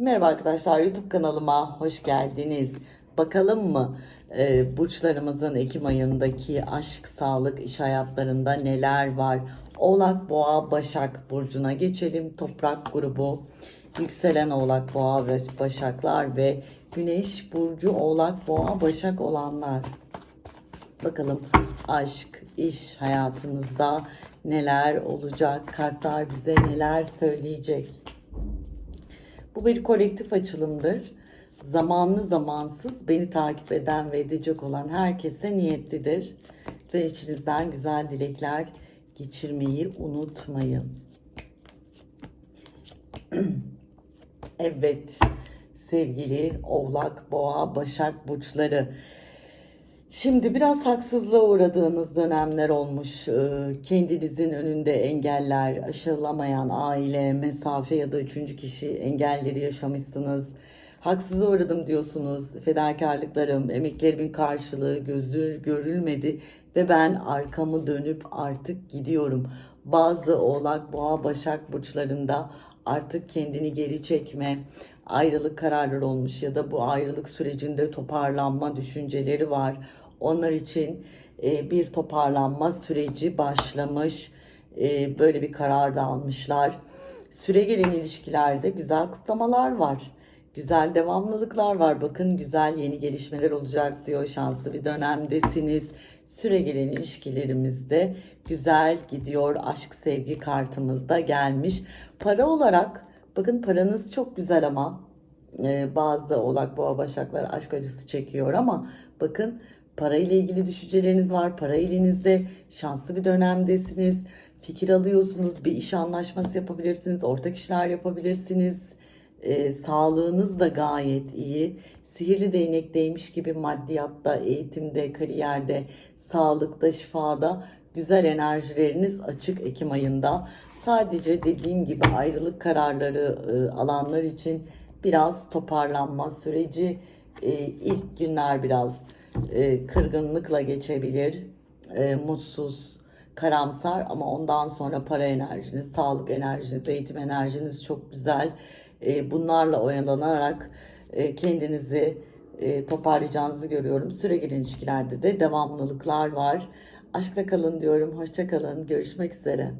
Merhaba arkadaşlar YouTube kanalıma hoş geldiniz. Bakalım mı e, burçlarımızın Ekim ayındaki aşk, sağlık, iş hayatlarında neler var? Oğlak, Boğa, Başak burcuna geçelim. Toprak grubu, yükselen Oğlak, Boğa ve Başaklar ve Güneş burcu Oğlak, Boğa, Başak olanlar. Bakalım aşk, iş hayatınızda neler olacak? Kartlar bize neler söyleyecek? Bu bir kolektif açılımdır. Zamanlı zamansız beni takip eden ve edecek olan herkese niyetlidir. Ve içinizden güzel dilekler geçirmeyi unutmayın. evet sevgili Oğlak, Boğa, Başak burçları. Şimdi biraz haksızlığa uğradığınız dönemler olmuş. Ee, Kendinizin önünde engeller, aşılamayan aile, mesafe ya da üçüncü kişi engelleri yaşamışsınız. Haksızlığa uğradım diyorsunuz. Fedakarlıklarım, emeklerimin karşılığı gözü görülmedi ve ben arkamı dönüp artık gidiyorum. Bazı Oğlak, Boğa, Başak burçlarında artık kendini geri çekme, ayrılık kararları olmuş ya da bu ayrılık sürecinde toparlanma düşünceleri var. Onlar için e, bir toparlanma süreci başlamış. E, böyle bir karar da almışlar. Süre gelen ilişkilerde güzel kutlamalar var. Güzel devamlılıklar var. Bakın güzel yeni gelişmeler olacak diyor. Şanslı bir dönemdesiniz. Süre gelen ilişkilerimizde güzel gidiyor. Aşk sevgi kartımız da gelmiş. Para olarak bakın paranız çok güzel ama e, bazı oğlak boğa başaklar aşk acısı çekiyor ama bakın para ile ilgili düşünceleriniz var. Para elinizde şanslı bir dönemdesiniz. Fikir alıyorsunuz. Bir iş anlaşması yapabilirsiniz. Ortak işler yapabilirsiniz. E, sağlığınız da gayet iyi. Sihirli değnekteymiş gibi maddiyatta, eğitimde, kariyerde, sağlıkta, şifada güzel enerjileriniz açık Ekim ayında. Sadece dediğim gibi ayrılık kararları e, alanlar için biraz toparlanma süreci e, ilk günler biraz e, kırgınlıkla geçebilir. E, mutsuz, karamsar ama ondan sonra para enerjiniz, sağlık enerjiniz, eğitim enerjiniz çok güzel. E, bunlarla oyalanarak e, kendinizi e, toparlayacağınızı görüyorum. Sürekli ilişkilerde de devamlılıklar var. Aşkla kalın diyorum. Hoşça kalın. Görüşmek üzere.